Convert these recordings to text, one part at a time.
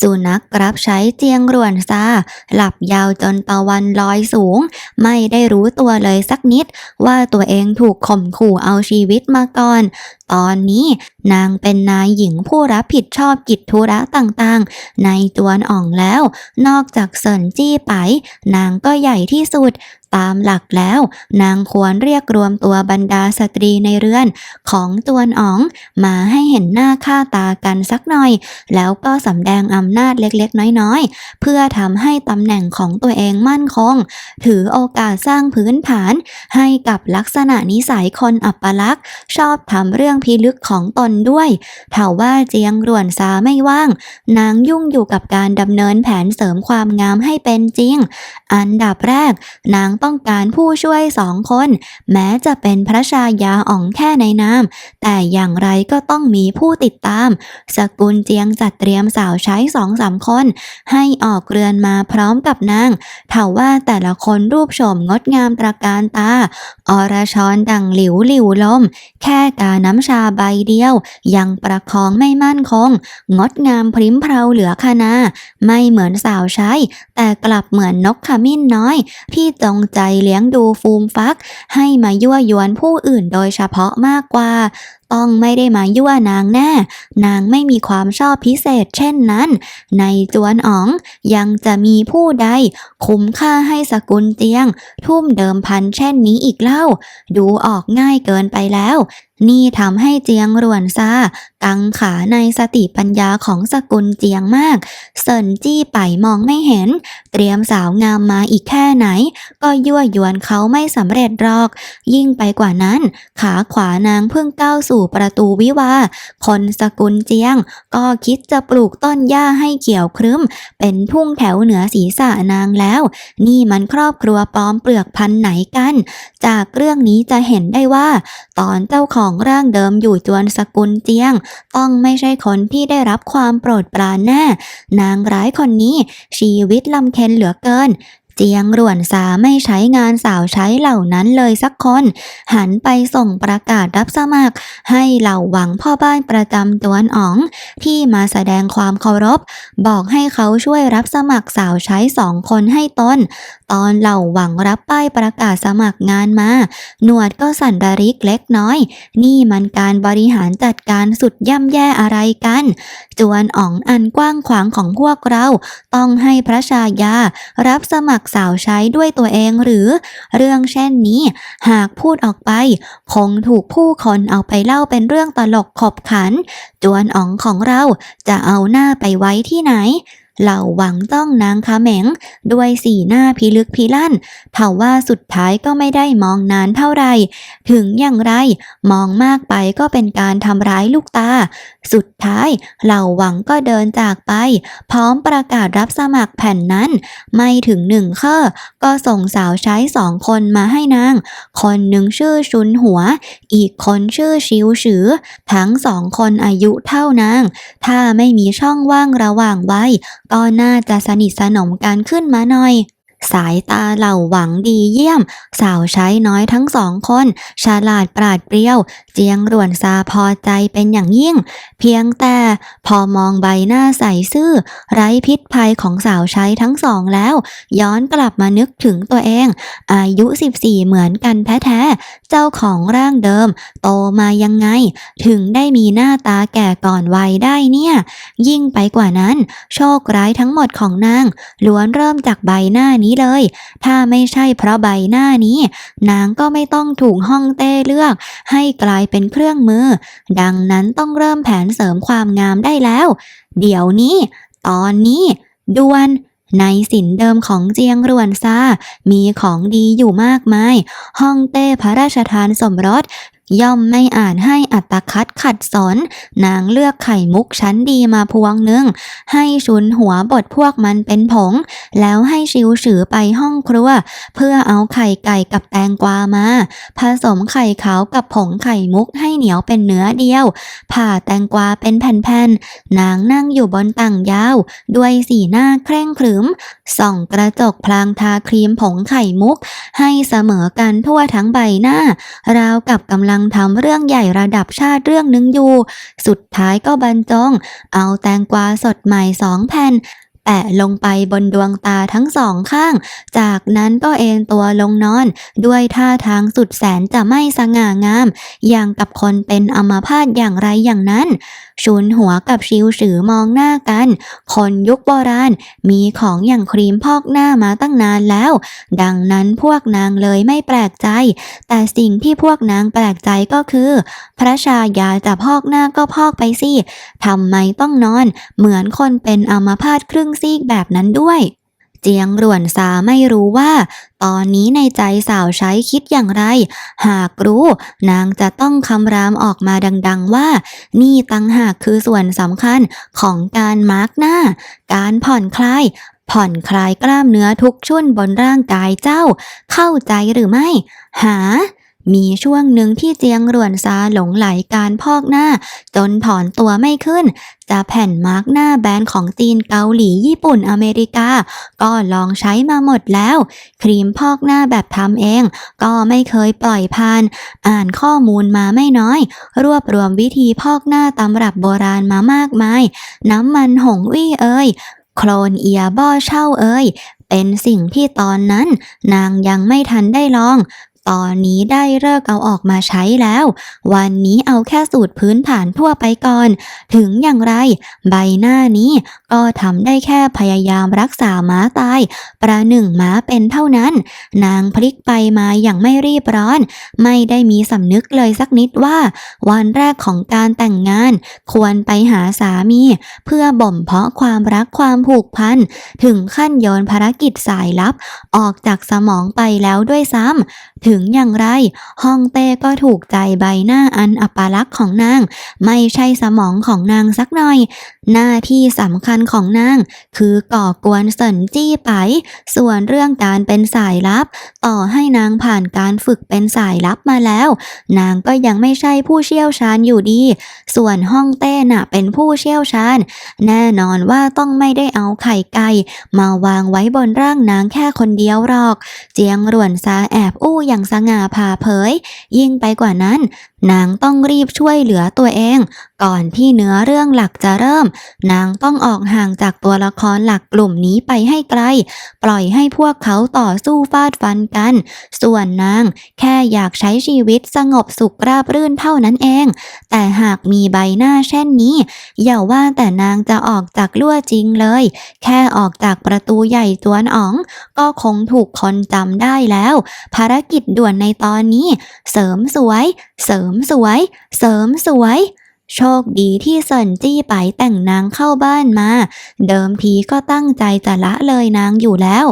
สุนัขรับใช้เจียงรวนซาหลับยาวจนตะวันลอยสูง ไม่ได้รู้ตัวเลยสักนิด ว่าตัวเองถูกข่มขู่เอาชีวิตมาก่อนตอนนี้นางเป็นนายหญิงผู้รับผิดชอบกิจธุระต่างๆ ในจวนอ่องแล้ว นอกจากเซินจี้ไป นางก็ใหญ่ที่สุด ตามหลักแล้ว นางควรเรียกรวมตัวบรรดาสตรีในเรือน ของจวนอ๋องมาให้เห็นหน้าค่าตากันสักหน่อย แล้วก็สำแดงอำนาจเล็กๆ น้อยๆ เพื่อทำให้ตำแหน่งของตัวเองมั่นคง ถือโอกาสสร้างพื้นฐาน ให้กับลักษณะนิสัยคนอัปลักษ์ชอบทำเรื่องพิลึกของตนด้วยเถาว่าเจียงรวนซาไม่ว่าง นางยุ่งอยู่กับการดำเนินแผนเสริมความงามให้เป็นจริง อันดับแรก นางต้องการผู้ช่วยสองคน แม้จะเป็นพระชายาอ่องแค่ในนามแต่อย่างไรก็ต้องมีผู้ติดตาม สกุลเจียงจัดเตรียมสาวใช้สองสามคน ให้ออกเรือนมาพร้อมกับนางเถาว่าแต่ละคนรูปโฉมงดงามตระการตา อรชรดังหลิวหลิวลม แค่กาน้ำชาใบเดียว ยังประคองไม่มั่นคง งดงามพริ้มเพราเหลือคณาไม่เหมือนสาวใช้ แต่กลับเหมือนนกขมิ้นน้อย ที่จงใจเลี้ยงดูฟูมฟัก ให้มายั่วยวนผู้อื่นโดยเฉพาะมากกว่าต้องไม่ได้มายั่วนางแน่ นางไม่มีความชอบพิเศษเช่นนั้น ในจวนอ๋องยังจะมีผู้ใด คุ้มค่าให้สกุลเจียง ทุ่มเดิมพันเช่นนี้อีกเล่า ดูออกง่ายเกินไปแล้ว นี่ทำให้เจียงรวนซากังขาในสติปัญญาของสกุลเจียงมาก เซินจี้ไปมองไม่เห็น เตรียมสาวงามมาอีกแค่ไหน ก็ยั่วยวนเขาไม่สำเร็จหรอก ยิ่งไปกว่านั้น ขาขวานางเพิ่งก้าวสู่ประตูวิวา คนสกุลเจียง ก็คิดจะปลูกต้นหญ้าให้เขียวครึ้ม เป็นทุ่งแถวเหนือศีรษะนางแล้ว นี่มันครอบครัวปลอมเปลือกพันไหนกัน จากเรื่องนี้จะเห็นได้ว่า ตอนเจ้าของของร่างเดิมอยู่จวนสกุลเจียง ต้องไม่ใช่คนที่ได้รับความโปรดปรานแน่ นางร้ายคนนี้ชีวิตลำเค็นเหลือเกิน เจียงรวนสาไม่ใช้งานสาวใช้เหล่านั้นเลยสักคน หันไปส่งประกาศรับสมัคร ให้เหล่าหวังพ่อบ้านประจำตวนอ๋อง ที่มาแสดงความเคารพ บอกให้เขาช่วยรับสมัครสาวใช้สองคนให้ตนตอนเหล่าหวังรับป้ายประกาศสมัครงานมา หนวดก็สั่นระริกเล็กน้อย นี่มันการบริหารจัดการสุดย่ำแย่อะไรกัน จวนอ๋องอันกว้างขวางของพวกเรา ต้องให้พระชายา รับสมัครสาวใช้ด้วยตัวเองหรือ เรื่องเช่นนี้ หากพูดออกไป คงถูกผู้คนเอาไปเล่าเป็นเรื่องตลกขบขัน จวนอ๋องของเราจะเอาหน้าไปไว้ที่ไหน เหล่าหวังต้องนางคาเหมง ด้วยสีหน้าพิลึกพิลั่นเท่าว่าสุดท้ายก็ไม่ได้มองนานเท่าไร ถึงอย่างไร มองมากไปก็เป็นการทำร้ายลูกตา สุดท้ายเหล่าหวังก็เดินจากไป พร้อมประกาศรับสมัครแผ่นนั้น ไม่ถึงหนึ่งเคอก็ส่งสาวใช้สองคนมาให้นาง คนหนึ่งชื่อชุนหัว อีกคนชื่อชิวฉือ ทั้งสองคนอายุเท่านาง ถ้าไม่มีช่องว่างระหว่างไวัยก็น่าจะสนิทสนมกันขึ้นมาหน่อย สายตาเหล่าหวังดีเยี่ยม สาวใช้น้อยทั้งสองคน ฉลาดปราดเปรียว เจียงรวนซาพอใจเป็นอย่างยิ่ง เพียงแต่พอมองใบหน้าใสซื่อ ไร้พิษภัยของสาวใช้ทั้งสองแล้ว ย้อนกลับมานึกถึงตัวเอง อายุ 14 เหมือนกันแท้ๆ เจ้าของร่างเดิม โตมายังไง ถึงได้มีหน้าตาแก่ก่อนวัยได้เนี่ย ยิ่งไปกว่านั้น โชคร้ายทั้งหมดของนางล้วนเริ่มจากใบหน้านี้เลย ถ้าไม่ใช่เพราะใบหน้านี้ นางก็ไม่ต้องถูกห้องเต้เลือก ให้กลายเป็นเครื่องมือ ดังนั้นต้องเริ่มแผนเสริมความงามได้แล้ว เดี๋ยวนี้ ตอนนี้ด่วนในสินเดิมของเจียงรวนซา มีของดีอยู่มากมาย ห้องเต้พระราชทานสมรส ย่อมไม่อาจให้อัตคัดขัดสนนางเลือกไข่มุกชั้นดีมาพวงหนึ่ง ให้ชุนหัวบดพวกมันเป็นผง แล้วให้ชิวฉือไปห้องครัว เพื่อเอาไข่ไก่กับแตงกวามา ผสมไข่ขาวกับผงไข่มุกให้เหนียวเป็นเนื้อเดียว ผ่าแตงกวาเป็นแผ่นๆนางนั่งอยู่บนต่างยาว ด้วยสีหน้าเคร่งครึม ส่องกระจกพลางทาครีมผงไข่มุก ให้เสมอกันทั่วทั้งใบหน้าราวกับกำลังทำเรื่องใหญ่ระดับชาติเรื่องหนึ่งอยู่ สุดท้ายก็บรรจง เอาแตงกวาสดใหม่สองแผ่น แปะลงไปบนดวงตาทั้งสองข้าง จากนั้นก็เอนตัวลงนอน ด้วยท่าทางสุดแสนจะไม่สง่างาม อย่างกับคนเป็นอัมพาตอย่างไรอย่างนั้นชุนหัวกับชิวฉือมองหน้ากัน คนยุคโบราณมีของอย่างครีมพอกหน้ามาตั้งนานแล้ว ดังนั้นพวกนางเลยไม่แปลกใจ แต่สิ่งที่พวกนางแปลกใจก็คือ พระชายาจะพอกหน้าก็พอกไปสิทำไมต้องนอน เหมือนคนเป็นอัมพาตครึ่งซีกแบบนั้นด้วย เจียงหรวนซาไม่รู้ว่า ตอนนี้ในใจสาวใช้คิดอย่างไร หากรู้ นางจะต้องคำรามออกมาดัง ๆว่า นี่ตังหากคือส่วนสำคัญของการมาร์กหน้า การผ่อนคลายผ่อนคลายกล้ามเนื้อทุกชุ่นบนร่างกายเจ้า เข้าใจหรือไม่ หา มีช่วงหนึ่งที่เจียงรวนซาหลงไหลการพอกหน้า จนถอนตัวไม่ขึ้น จะแผ่นมาร์กหน้าแบรนด์ของจีนเกาหลีญี่ปุ่นอเมริกา ก็ลองใช้มาหมดแล้ว ครีมพอกหน้าแบบทำเอง ก็ไม่เคยปล่อยผ่าน อ่านข้อมูลมาไม่น้อย รวบรวมวิธีพอกหน้าตำรับโบราณมามากมาย น้ำมันหงวี่เอ่ยโคลนเอียบ้อเช่าเอ่ยเป็นสิ่งที่ตอนนั้น นางยังไม่ทันได้ลอง ตอนนี้ได้เลิกเอาออกมาใช้แล้ว วันนี้เอาแค่สูตรพื้นฐานทั่วไปก่อน ถึงอย่างไร ใบหน้านี้ก็ทำได้แค่พยายามรักษาม้าตาย ประหนึ่งม้าเป็นเท่านั้น นางพลิกไปมาอย่างไม่รีบร้อน ไม่ได้มีสำนึกเลยสักนิดว่า วันแรกของการแต่งงาน ควรไปหาสามี เพื่อบ่มเพาะความรักความผูกพัน ถึงขั้นโยนภารกิจสายลับ ออกจากสมองไปแล้วด้วยซ้ำถึงอย่างไรฮ่องเต้ก็ถูกใจใบหน้าอันอัปลักษณ์ของนาง ไม่ใช่สมองของนางสักหน่อย หน้าที่สำคัญของนาง คือก่อกวนเสินจี้ไป ส่วนเรื่องการเป็นสายลับ ต่อให้นางผ่านการฝึกเป็นสายลับมาแล้ว นางก็ยังไม่ใช่ผู้เชี่ยวชาญอยู่ดี ส่วนฮ่องเต้น่ะเป็นผู้เชี่ยวชาญ แน่นอนว่าต้องไม่ได้เอาไข่ไก่มาวางไว้บนร่างนางแค่คนเดียวหรอก เจียงหรวนซาแอบอู้อย่างสง่าผ่าเผย ยิ่งไปกว่านั้น นางต้องรีบช่วยเหลือตัวเองก่อนที่เนื้อเรื่องหลักจะเริ่ม นางต้องออกห่างจากตัวละครหลักกลุ่มนี้ไปให้ไกล ปล่อยให้พวกเขาต่อสู้ฟาดฟันกัน ส่วนนางแค่อยากใช้ชีวิตสงบสุขราบรื่นเท่านั้นเอง แต่หากมีใบหน้าเช่นนี้ อย่าว่าแต่นางจะออกจากลั่วจริงเลย แค่ออกจากประตูใหญ่จวนอ๋อง ก็คงถูกคนจำได้แล้ว ภารกิจด่วนในตอนนี้ เสริมสวย เสริมสวย เสริมสวย โชคดีที่เซินจี้ไปแต่งนางเข้าบ้านมา เดิมทีก็ตั้งใจจะละเลยนางอยู่แล้ว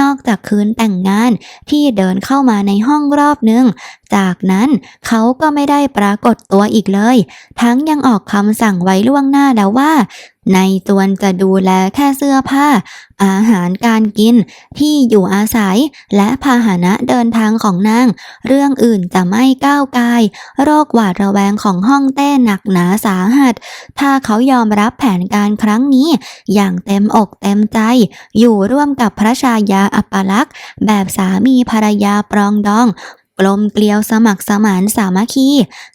นอกจากคืนแต่งงานที่เดินเข้ามาในห้องรอบหนึ่งจากนั้นเขาก็ไม่ได้ปรากฏตัวอีกเลย ทั้งยังออกคำสั่งไว้ล่วงหน้าแล้วว่า ในจวนจะดูแลแค่เสื้อผ้า อาหารการกิน ที่อยู่อาศัย และพาหนะเดินทางของนาง เรื่องอื่นจะไม่ก้าวกาย โรคหวาดระแวงของห้องเต้หนักหนาสาหัส ถ้าเขายอมรับแผนการครั้งนี้ อย่างเต็มอกเต็มใจ อยู่ร่วมกับพระชายาอัปลักษ์แบบสามีภรรยาปรองดอง กลมเกลียวสมัครสมานสามัคคี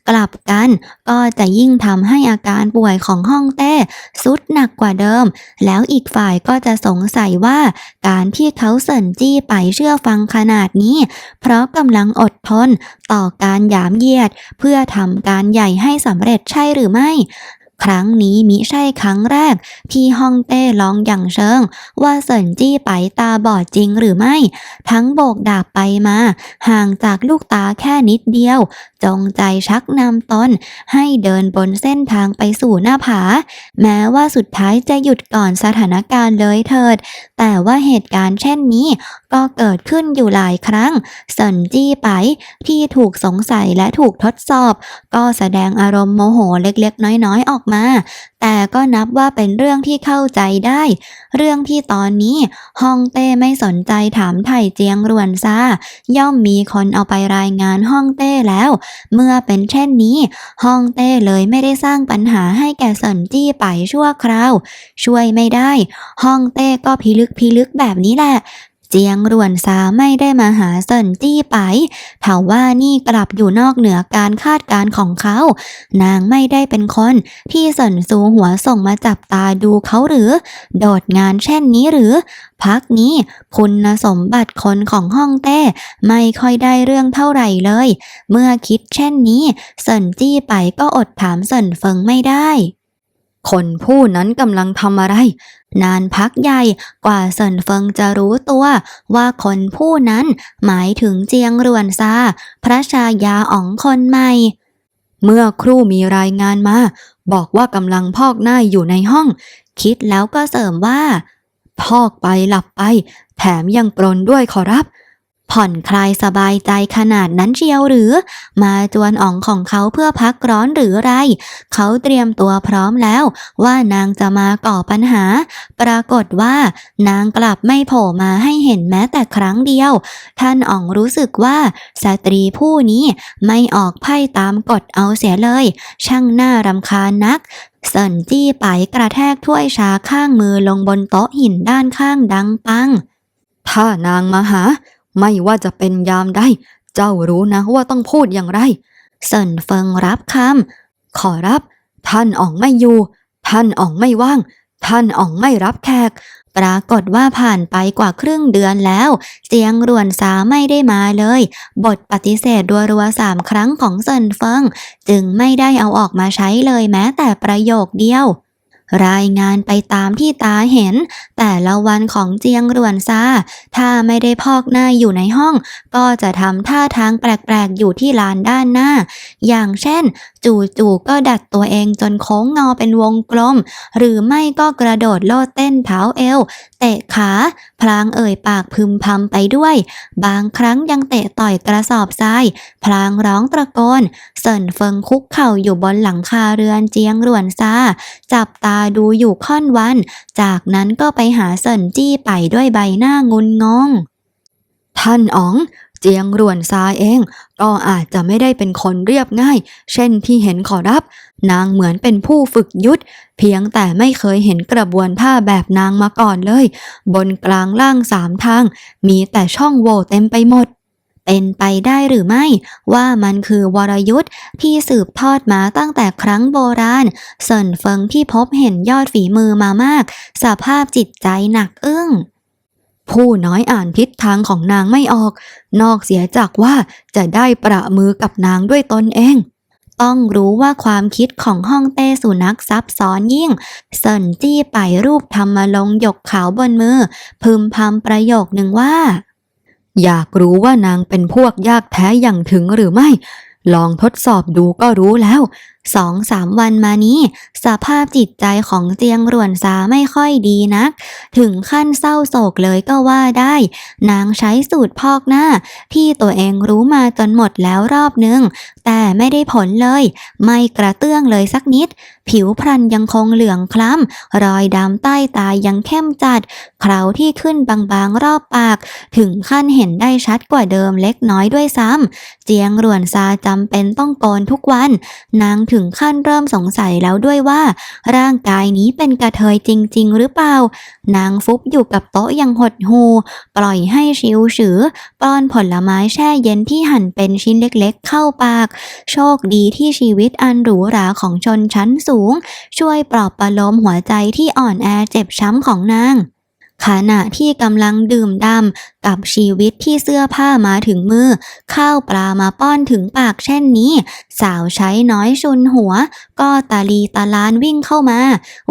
กลับกันก็จะยิ่งทำให้อาการป่วยของห้องเต้สุดหนักกว่าเดิม แล้วอีกฝ่ายก็จะสงสัยว่า การที่เขาเสินจี้ไปเชื่อฟังขนาดนี้ เพราะกำลังอดทนต่อการหยามเยียด เพื่อทำการใหญ่ให้สำเร็จใช่หรือไม่ ครั้งนี้มิใช่ครั้งแรก ที่ฮ่องเต้ลองอย่างเชิง ว่าเซินจี้ไปตาบอดจริงหรือไม่ ทั้งโบกดาบไปมา ห่างจากลูกตาแค่นิดเดียว จงใจชักนำตน ให้เดินบนเส้นทางไปสู่หน้าผา แม้ว่าสุดท้ายจะหยุดก่อนสถานการณ์เลยเถิด แต่ว่าเหตุการณ์เช่นนี้ ก็เกิดขึ้นอยู่หลายครั้งเซินจี้ไปที่ถูกสงสัยและถูกทดสอบ ก็แสดงอารมณ์โมโหเล็กๆ น้อยๆ ออกมาแต่ก็นับว่าเป็นเรื่องที่เข้าใจได้ เรื่องที่ตอนนี้ฮ่องเต้ไม่สนใจถามไถ่เจียงรวนซาย่อมมีคนเอาไปรายงานฮ่องเต้แล้ว เมื่อเป็นเช่นนี้ฮ่องเต้เลยไม่ได้สร้างปัญหาให้แก่เซินจี้ไปชั่วคราว ช่วยไม่ได้ฮ่องเต้ก็พิลึกพิลึกแบบนี้แหละ เจียงรวนซาไม่ได้มาหาเซินจี้ไปเถาว่านี่กลับอยู่นอกเหนือการคาดการของเขา นางไม่ได้เป็นคนที่เสินซูหัวส่งมาจับตาดูเขาหรือ โดดงานเช่นนี้หรือ พักนี้คุณสมบัติคนของฮ่องเต้ไม่ค่อยได้เรื่องเท่าไหร่เลย เมื่อคิดเช่นนี้เสินจี้ไปก็อดถามเสินเฟิงไม่ได้ คนผู้นั้นกำลังทำอะไร นานพักใหญ่กว่าเซินเฟิงจะรู้ตัวว่าคนผู้นั้นหมายถึงเจียงรวนซาพระชายาอ๋องคนใหม่ เมื่อครู่มีรายงานมา บอกว่ากำลังพอกหน้าอยู่ในห้อง คิดแล้วก็เสริมว่า พอกไปหลับไป แถมยังกรนด้วยขอรับ ผ่อนคลายสบายใจขนาดนั้นเชียวหรือ มาจวนอ่องของเขาเพื่อพักร้อนหรือไร เขาเตรียมตัวพร้อมแล้ว ว่านางจะมาก่อปัญหา ปรากฏว่า นางกลับไม่โผล่มาให้เห็นแม้แต่ครั้งเดียว ท่านอ่องรู้สึกว่าสตรีผู้นี้ไม่ออกไพ่ตามกฎเอาเสียเลย ช่างน่ารำคาญนักเซินจี้ไปกระแทกถ้วยชาข้างมือลงบนโต๊ะหินด้านข้างดังปัง ถ้านางมาหา ไม่ว่าจะเป็นยามใดเจ้ารู้นะว่าต้องพูดอย่างไรเซินเฟิงรับคำขอรับ ท่านอ๋องไม่อยู่ ท่านอ๋องไม่ว่าง ท่านอ๋องไม่รับแขก ปรากฏว่าผ่านไปกว่าครึ่งเดือนแล้ว เสียงรวนสาไม่ได้มาเลย บทปฏิเสธรัวๆสามครั้งของเซินเฟิง จึงไม่ได้เอาออกมาใช้เลยแม้แต่ประโยคเดียว รายงานไปตามที่ตาเห็น แต่ละวันของเจียงรวนซาถ้าไม่ได้พอกหน้าอยู่ในห้อง ก็จะทำท่าทางแปลกๆอยู่ที่ลานด้านหน้า อย่างเช่น จู่ๆก็ดัดตัวเองจนโค้งงอเป็นวงกลม หรือไม่ก็กระโดดโลดเต้นเท้าเอว เตะขา พลางเอ่ยปากพึมพำไปด้วย บางครั้งยังเตะต่อยกระสอบทราย พลางร้องตะโกนเสินเฟิงคุกเข่าอยู่บนหลังคาเรือนเจียงรวนซาจับตาดูอยู่ค่อนวัน จากนั้นก็ไปหาเซินจี้ไปด้วยใบหน้างุนงง ท่านอ๋องเจียงรวนซาเอง ก็อาจจะไม่ได้เป็นคนเรียบง่าย เช่นที่เห็นขอรับ นางเหมือนเป็นผู้ฝึกยุทธเพียงแต่ไม่เคยเห็นกระบวนท่าแบบนางมาก่อนเลย บนกลางล่างสามทาง มีแต่ช่องโหว่เต็มไปหมด เป็นไปได้หรือไม่ว่ามันคือวรยุทธ์ที่สืบทอดมาตั้งแต่ครั้งโบราณเซินเฟิงที่พบเห็นยอดฝีมือมามาก สภาพจิตใจหนักอึ้งผู้น้อยอ่านทิศทางของนางไม่ออก นอกเสียจากว่าจะได้ประมือกับนางด้วยตนเอง ต้องรู้ว่าความคิดของห้องเต้สุนัขซับซ้อนยิ่ง เซินจี้ไปรูปทำมาลงหยกขาวบนมือ พึมพำประโยคหนึ่งว่า อยากรู้ว่านางเป็นพวกยากแท้อย่างถึงหรือไม่ ลองทดสอบดูก็รู้แล้ว สองสามวันมานี้ สภาพจิตใจของเจียงรวนซาไม่ค่อยดีนัก ถึงขั้นเศร้าโศกเลยก็ว่าได้ นางใช้สูตรพอกหน้า ที่ตัวเองรู้มาจนหมดแล้วรอบนึง แต่ไม่ได้ผลเลย ไม่กระเตื้องเลยสักนิด ผิวพรรณยังคงเหลืองคล้ำ รอยดำใต้ตายังเข้มจัด เคราที่ขึ้นบางๆรอบปาก ถึงขั้นเห็นได้ชัดกว่าเดิมเล็กน้อยด้วยซ้ำเจียงรวนซาจำเป็นต้องโกนทุกวัน นางถึงขั้นเริ่มสงสัยแล้วด้วยว่า ร่างกายนี้เป็นกระเทยจริง ๆ หรือเปล่า นางฟุบอยู่กับโต๊ะยังหดหู ปล่อยให้ชิวฉือป้อนผลไม้แช่เย็นที่หั่นเป็นชิ้นเล็กๆ เข้าปาก โชคดีที่ชีวิตอันหรูหราของชนชั้นสูง ช่วยปลอบประโลมหัวใจที่อ่อนแอเจ็บช้ำของนาง ขณะที่กำลังดื่มดำกับชีวิตที่เสื้อผ้ามาถึงมือ ข้าวปลามาป้อนถึงปากเช่นนี้ สาวใช้น้อยชุนหัว ก็ตาลีตาลานวิ่งเข้ามา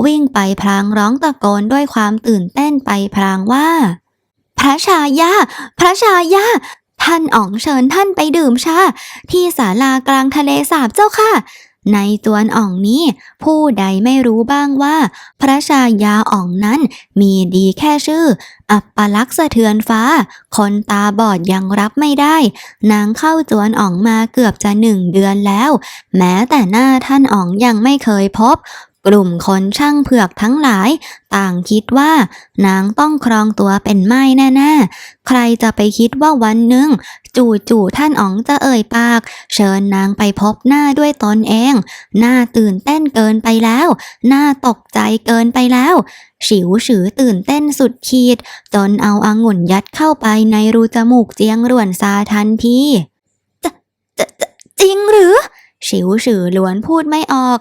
วิ่งไปพลางร้องตะโกนด้วยความตื่นเต้นไปพลางว่า พระชายา พระชายาท่านอ๋องเชิญท่านไปดื่มชา ที่ศาลากลางทะเลสาบเจ้าค่ะ ในจวนอ่องนี้ ผู้ใดไม่รู้บ้างว่า พระชายาอ่องนั้นมีดีแค่ชื่อ อัปปลักษ์สะเทือนฟ้า คนตาบอดยังรับไม่ได้ นางเข้าจวนอ่องมาเกือบจะหนึ่งเดือนแล้ว แม้แต่หน้าท่านอ่องยังไม่เคยพบ กลุ่มคนช่างเผือกทั้งหลาย ต่างคิดว่านางต้องครองตัวเป็นไม้แน่ๆ ใครจะไปคิดว่าวันหนึ่ง จู่ๆท่านอ๋องจะเอ่ยปาก เชิญนางไปพบหน้าด้วยตนเอง หน่าตื่นเต้นเกินไปแล้ว หน่าตกใจเกินไปแล้วฉิวฉือตื่นเต้นสุดขีด จนเอาอางุ่นยัดเข้าไปในรูจมูกเจียงร่วนซาทันทีจะจะจะจริงหรือฉิวฉือล้วนพูดไม่ออก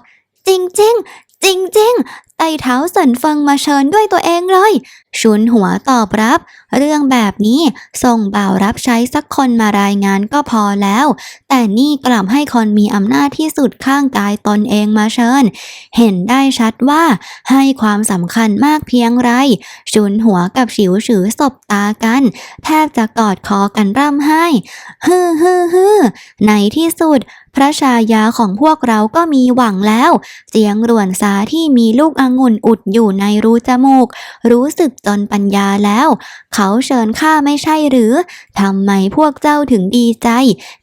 จริงจริง จริงๆ ไต่เท้าเสินฟิงมาเชิญด้วยตัวเองเลย ชุนหัวตอบรับ เรื่องแบบนี้ส่งบ่าวรับใช้สักคนมารายงานก็พอแล้ว แต่นี่กลับให้คนมีอำนาจที่สุดข้างกายตนเองมาเชิญ เห็นได้ชัดว่าให้ความสำคัญมากเพียงไร ชุนหัวกับฉิวฉือสบตากัน แทบจะกอดคอกันร่ำไห้ฮือฮือฮือในที่สุดพระชายาของพวกเราก็มีหวังแล้วเจียงรวนซาที่มีลูกอังนอุดอยู่ในรูจมูก รู้สึกจนปัญญาแล้ว เขาเชิญข้าไม่ใช่หรือทำไมพวกเจ้าถึงดีใจ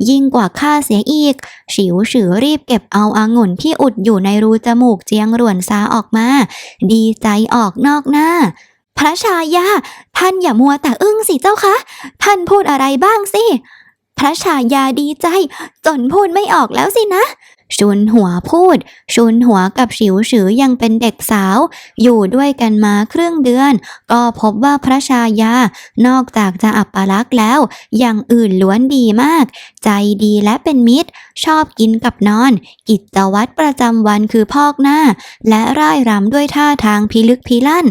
ยิ่งกว่าข้าเสียอีก ฉิวฉือรีบเก็บเอาอางุ่นที่อุดอยู่ในรูจมูกเจียงร่วนซาออกมา ดีใจออกนอกหน้า พระชายาท่านอย่ามัวแต่อึ้งสิเจ้าคะ ท่านพูดอะไรบ้างสิพระชายาดีใจ จนพูดไม่ออกแล้วสินะ ชุนหัวพูด ชุนหัวกับฉิวฉือยังเป็นเด็กสาว อยู่ด้วยกันมาครึ่งเดือน ก็พบว่าพระชายานอกจากจะอัปลักษ์แล้ว อย่างอื่นล้วนดีมาก ใจดีและเป็นมิตร ชอบกินกับนอน กิจวัตรประจำวันคือพอกหน้า และร่ายรำด้วยท่าทางพิลึกพิลั่น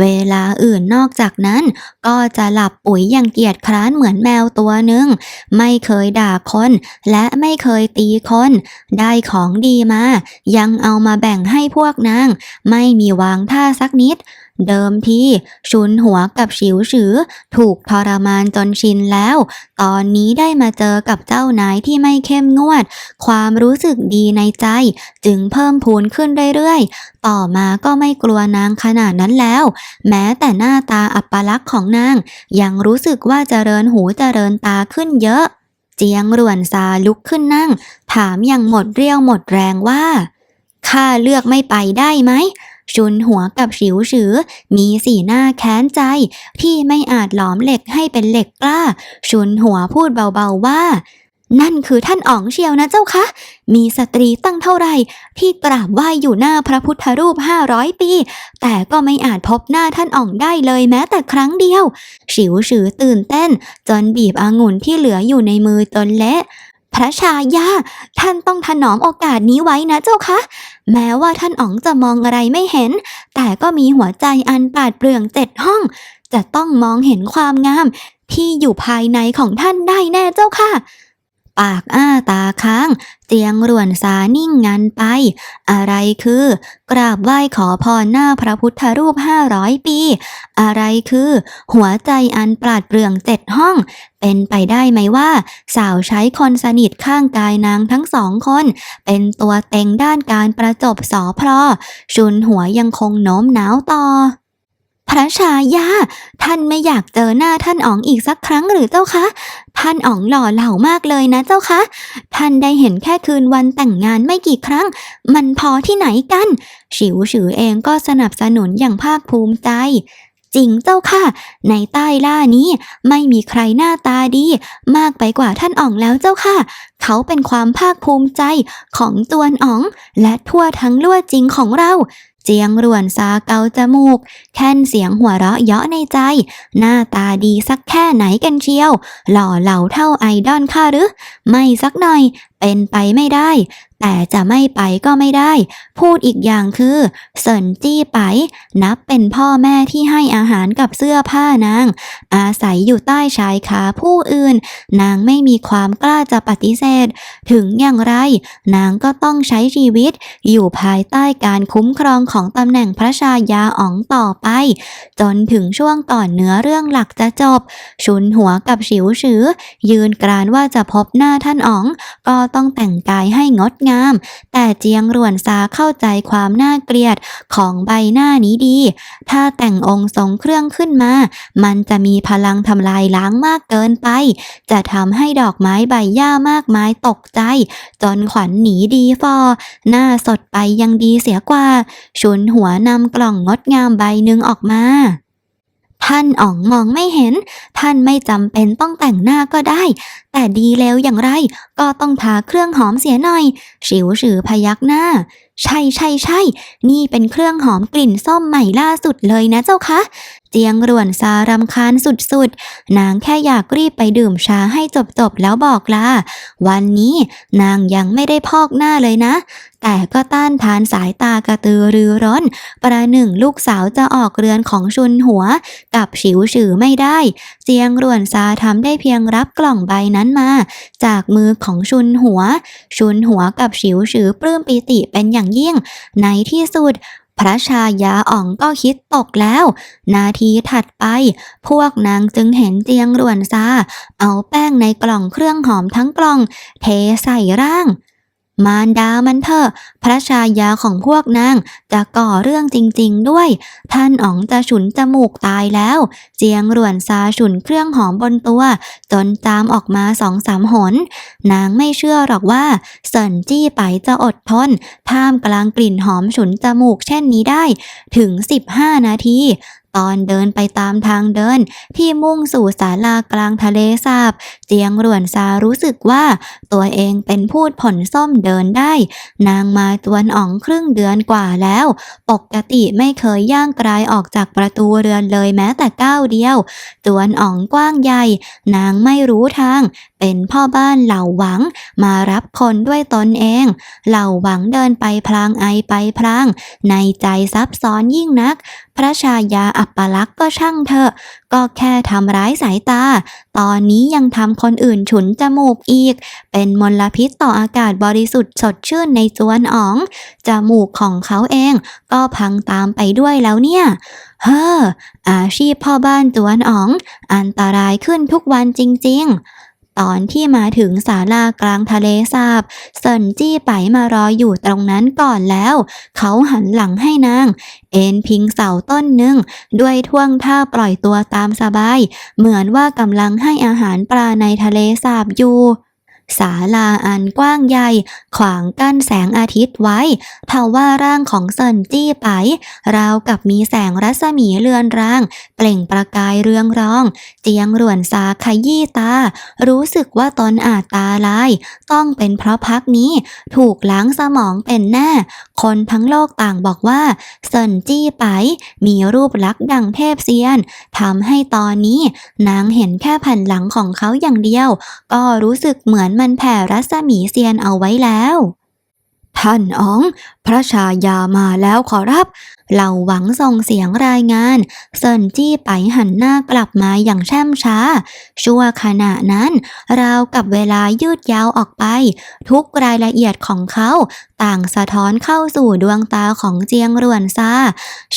เวลาอื่นนอกจากนั้นก็จะหลับปุ๋ยอย่างเกียจคร้านเหมือนแมวตัวหนึ่ง ไม่เคยด่าคน และไม่เคยตีคน ได้ของดีมา ยังเอามาแบ่งให้พวกนาง ไม่มีวางท่าสักนิด เดิมทีชุนหัวกับฉิวฉือ ถูกทรมานจนชินแล้ว ตอนนี้ได้มาเจอกับเจ้านายที่ไม่เข้มงวด ความรู้สึกดีในใจ จึงเพิ่มพูนขึ้นเรื่อยๆ ต่อมาก็ไม่กลัวนางขนาดนั้นแล้ว แม้แต่หน้าตาอัปลักษณ์ของนาง ยังรู้สึกว่าเจริญหูเจริญตาขึ้นเยอะ เจียงร่วนซาลุกขึ้นนั่ง ถามอย่างหมดเรี่ยวหมดแรงว่าข้าเลือกไม่ไปได้ไหม ชุนหัวกับฉิวฉือ มีสีหน้าแค้นใจ ที่ไม่อาจหลอมเหล็กให้เป็นเหล็กกล้า ชุนหัวพูดเบาๆว่า นั่นคือท่านอ๋องเชียวนะเจ้าคะ มีสตรีตั้งเท่าไหร่ ที่กราบไหว้อยู่หน้าพระพุทธรูปห้าร้อยปี แต่ก็ไม่อาจพบหน้าท่านอ๋องได้เลยแม้แต่ครั้งเดียวฉิวฉือตื่นเต้น จนบีบองุ่นที่เหลืออยู่ในมือจนเละ พระชายา ท่านต้องถนอมโอกาสนี้ไว้นะเจ้าคะ แม้ว่าท่านอ๋องจะมองอะไรไม่เห็น แต่ก็มีหัวใจอันปาดเปรื่องเจ็ดห้อง จะต้องมองเห็นความงาม ที่อยู่ภายในของท่านได้แน่เจ้าค่ะ ปากอ้าตาค้าง เตียงร่วนสานิ่งงันไป อะไรคือ กราบไหว้ขอพรหน้าพระพุทธรูปห้าร้อยปี อะไรคือ หัวใจอันปราดเปรื่องเจ็ดห้อง เป็นไปได้ไหมว่า สาวใช้คนสนิทข้างกายนางทั้งสองคน เป็นตัวเต็งด้านการประจบสอพลอชุนหัวยังคงโน้มหนาวต่อ พระชายา ท่านไม่อยากเจอหน้าท่านอ๋องอีกสักครั้งหรือเจ้าคะ ท่านอ๋องหล่อเหลามากเลยนะเจ้าคะ ท่านได้เห็นแค่คืนวันแต่งงานไม่กี่ครั้ง มันพอที่ไหนกัน ฉิวฉือเองก็สนับสนุนอย่างภาคภูมิใจ จริงเจ้าค่ะ ในใต้ล่านี้ไม่มีใครหน้าตาดี มากไปกว่าท่านอ๋องแล้วเจ้าค่ะ เขาเป็นความภาคภูมิใจของจวนอ๋อง และทั่วทั้งลั่วจริงของเรา เจียงร่วนซาเกาจมูก แค่นเสียงหัวเราะเยาะในใจ หน้าตาดีสักแค่ไหนกันเชียว หล่อเหลาเท่าไอดอลข้าหรือ ไม่สักหน่อย เป็นไปไม่ได้ แต่จะไม่ไปก็ไม่ได้ พูดอีกอย่างคือเซินจี้ไป นับเป็นพ่อแม่ที่ให้อาหารกับเสื้อผ้านาง อาศัยอยู่ใต้ชายคาผู้อื่น นางไม่มีความกล้าจะปฏิเสธ ถึงอย่างไร นางก็ต้องใช้ชีวิต อยู่ภายใต้การคุ้มครองของตำแหน่งพระชายาอ๋องต่อไป จนถึงช่วงก่อนเนื้อเรื่องหลักจะจบ ชุนหัวกับฉิวฉือ ยืนกรานว่าจะพบหน้าท่านอ๋องก็ต้องแต่งกายให้งดงาม แต่เจียงรวนซาเข้าใจความน่าเกลียดของใบหน้านี้ดี ถ้าแต่งองค์ทรงเครื่องขึ้นมา มันจะมีพลังทำลายล้างมากเกินไป จะทำให้ดอกไม้ใบหญ้ามากมายตกใจ จนขวัญหนีดีฟอ หน้าสดไปยังดีเสียกว่า ชุนหัวนำกล่องงดงามใบหนึ่งออกมา ท่านอ๋องมองไม่เห็น ท่านไม่จำเป็นต้องแต่งหน้าก็ได้ แต่ดีแล้วอย่างไร ก็ต้องทาเครื่องหอมเสียหน่อยฉิวฉือพยักหน้า ใช่ใช่ใช่ นี่เป็นเครื่องหอมกลิ่นส้มใหม่ล่าสุดเลยนะเจ้าคะ เจียงรวนซารำคาญสุดๆ นางแค่อยากรีบไปดื่มชาให้จบๆ แล้วบอกลา วันนี้นางยังไม่ได้พอกหน้าเลยนะ แต่ก็ต้านทานสายตากระตือรือร้น ประหนึ่งลูกสาวจะออกเรือนของชุนหัว กับฉิวฉือไม่ได้ เจียงรวนซาทำได้เพียงรับกล่องใบนั้นมา จากมือของชุนหัว ชุนหัวกับฉิวฉือปลื้มปิติเป็นอย่างยิ่ง ในที่สุด พระชายาอ่องก็คิดตกแล้ว นาทีถัดไป พวกนางจึงเห็นเจียงรวนซาเอาแป้งในกล่องเครื่องหอมทั้งกล่อง เทใส่ร่าง มารดามันเถอะ พระชายาของพวกนางจะก่อเรื่องจริงๆด้วย ท่านอ๋องจะฉุนจมูกตายแล้ว เจียงรวนซาฉุนเครื่องหอมบนตัว จนจามออกมาสองสามหน นางไม่เชื่อหรอกว่าเซินจี้ไปจะอดทน ท่ามกลางกลิ่นหอมฉุนจมูกเช่นนี้ได้ ถึง 15 นาที ตอนเดินไปตามทางเดิน ที่มุ่งสู่ศาลากลางทะเลสาบ เจียงรวนซารู้สึกว่าตัวเองเป็นพูดผลส้มเดินได้ นางมาตวนอ๋องครึ่งเดือนกว่าแล้ว ปกติไม่เคยย่างกรายออกจากประตูเรือนเลยแม้แต่ก้าวเดียว ตวนอ๋องกว้างใหญ่ นางไม่รู้ทาง เป็นพ่อบ้านเหล่าหวัง มารับคนด้วยตนเอง เหล่าหวังเดินไปพลางไอไปพลาง ในใจซับซ้อนยิ่งนักพระชายาอัปลักษ์ก็ช่างเถอะ ก็แค่ทำร้ายสายตา ตอนนี้ยังทำคนอื่นฉุนจมูกอีก เป็นมลพิษต่ออากาศบริสุทธิ์สดชื่นในจวนอ๋อง จมูกของเขาเองก็พังตามไปด้วยแล้วเนี่ย เฮ้ออาชีพพ่อบ้านจวนอ๋อง อันตรายขึ้นทุกวันจริง ๆ ตอนที่มาถึงศาลากลางทะเลสาบเซินจี้ไปมารออยู่ตรงนั้นก่อนแล้ว เขาหันหลังให้นาง เอ็นพิงเสาต้นหนึ่ง ด้วยท่วงท่าปล่อยตัวตามสบาย เหมือนว่ากำลังให้อาหารปลาในทะเลสาบอยู่ ศาลาอันกว้างใหญ่ ขวางกั้นแสงอาทิตย์ไว้เทว่าร่างของเซินจี้ไป ราวกับมีแสงรัศมีเลือนราง เปล่งประกายเรืองรอง เจียงร่วนซาขยี้ตา รู้สึกว่าตนอาจตาลาย ต้องเป็นเพราะพักนี้ ถูกล้างสมองเป็นแน่ คนทั้งโลกต่างบอกว่าเซินจี้ไป มีรูปลักษณ์ดังเทพเซียนทำให้ตอนนี้ นางเห็นแค่แผ่นหลังของเขาอย่างเดียว ก็รู้สึกเหมือนมันแผ่รัศมีเซียนเอาไว้แล้ว ท่านอ๋อง พระชายามาแล้วขอรับ เหล่าหวังส่งเสียงรายงานเซินจี้ไปหันหน้ากลับมาอย่างแช่มช้า ชั่วขณะนั้น ราวกับเวลายืดยาวออกไป ทุกรายละเอียดของเขาต่างสะท้อนเข้าสู่ดวงตาของเจียงรวนซา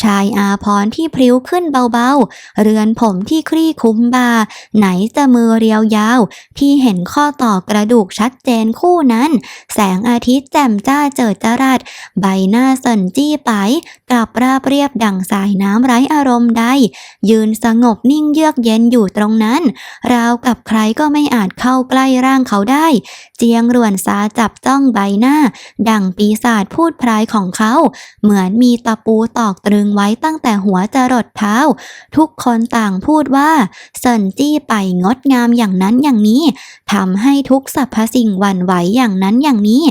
ชายอาพรที่พริ้วขึ้นเบาๆ เรือนผมที่คลี่คลุมบ่าไหนจะมือเรียวยาว ที่เห็นข้อต่อกระดูกชัดเจนคู่นั้น แสงอาทิตย์แจ่มจ้าเจิดจรัสใบหน้าเซินจี้ไปกลับราบเรียบดังสายน้ำไร้อารมณ์ใด ยืนสงบนิ่งเยือกเย็นอยู่ตรงนั้น ราวกับใครก็ไม่อาจเข้าใกล้ร่างเขาได้ เจียงรวนซาจับจ้องใบหน้า ดังปีศาจพูดพรายของเขา เหมือนมีตะปูตอกตรึงไว้ตั้งแต่หัวจรดเท้า ทุกคนต่างพูดว่าเซินจี้ไปงดงามอย่างนั้นอย่างนี้ทำให้ทุกสรรพสิ่งหวั่นไหวอย่างนั้นอย่างนี้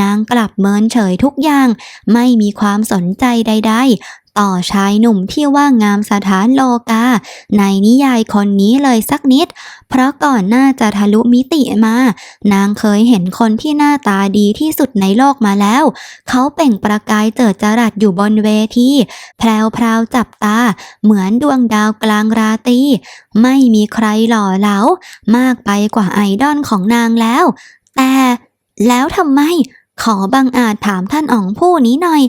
นางกลับเมินเฉยทุกอย่าง ไม่มีความสนใจใดๆต่อชายหนุ่มที่ว่างามสถานโลกา ในนิยายคนนี้เลยสักนิด เพราะก่อนหน้าจะทะลุมิติมา นางเคยเห็นคนที่หน้าตาดีที่สุดในโลกมาแล้ว เขาเป่งประกายเจิดจรัสอยู่บนเวที แพรวพราวๆจับตา เหมือนดวงดาวกลางราตรีไม่มีใครหล่อเหลามากไปกว่าไอดอลของนางแล้ว แต่แล้วทำไม ขอบังอาจถามท่านอ๋องผู้นี้หน่อย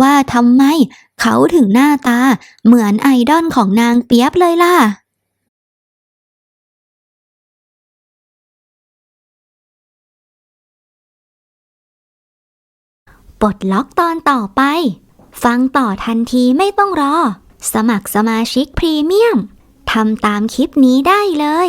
ว่าทำไม เขาถึงหน้าตา เหมือนไอดอลของนางเปียบเลยล่ะ ปลดล็อกตอนต่อไป ฟังต่อทันทีไม่ต้องรอ สมัครสมาชิกพรีเมียมทำตามคลิปนี้ได้เลย